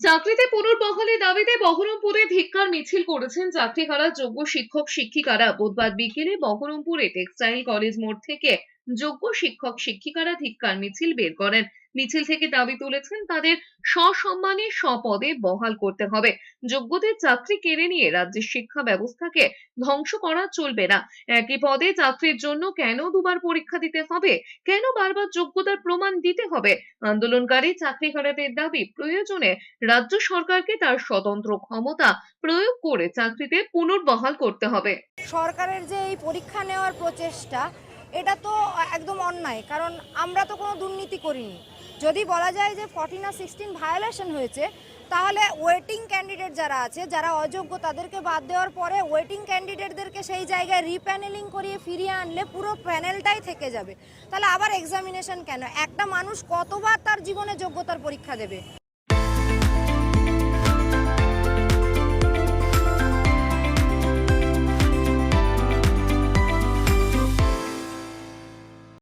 চাকরিতে পুনর্বহালের দাবিতে বহরমপুরে ধিক্কার মিছিল করেছেন চাকরি হারা যোগ্য শিক্ষক, শিক্ষিকারা। বুধবার বিকেলে বহরমপুরে টেক্সটাইল কলেজ মোড় থেকে যোগ্য শিক্ষক, শিক্ষিকারা ধিক্কার, মিছিল বের করেন। মিছিল থেকে দাবি তুলেছেন তাদের সসম্মানে স্বপদে বহাল করতে হবে। যোগ্যদের চাকরি কেড়ে নিয়ে রাজ্যের শিক্ষা ব্যবস্থাকে ধ্বংস করা চলবে না। একই পদে চাকরির জন্য কেন দুবার পরীক্ষা দিতে হবে? কেন বারবার যোগ্যতার প্রমাণ দিতে হবে? আন্দোলনকারী চাকরিহারাদের দাবি প্রয়োজনে রাজ্য সরকারকে তার স্বতন্ত্র ক্ষমতা প্রয়োগ করে চাকরিতে পুনর্বহাল করতে হবে। সরকারের যে এই পরীক্ষা নেওয়ার প্রচেষ্টা এটা তো একদম অন্যায়, কারণ আমরা তো কোনো দুর্নীতি করিনি। যদি বলা যায় যে ফর্টিন আর সিক্সটিন ভায়োলেশন হয়েছে, তাহলে ওয়েটিং ক্যান্ডিডেট যারা আছে, যারা অযোগ্য, তাদেরকে বাদ দেওয়ার পরে ওয়েটিং ক্যান্ডিডেটদেরকে সেই জায়গায় রিপ্যানেলিং করিয়ে ফিরিয়ে আনলে পুরো প্যানেলটাই থেকে যাবে। তাহলে আবার এক্সামিনেশন কেন? একটা মানুষ কতবার তার জীবনে যোগ্যতার পরীক্ষা দেবে?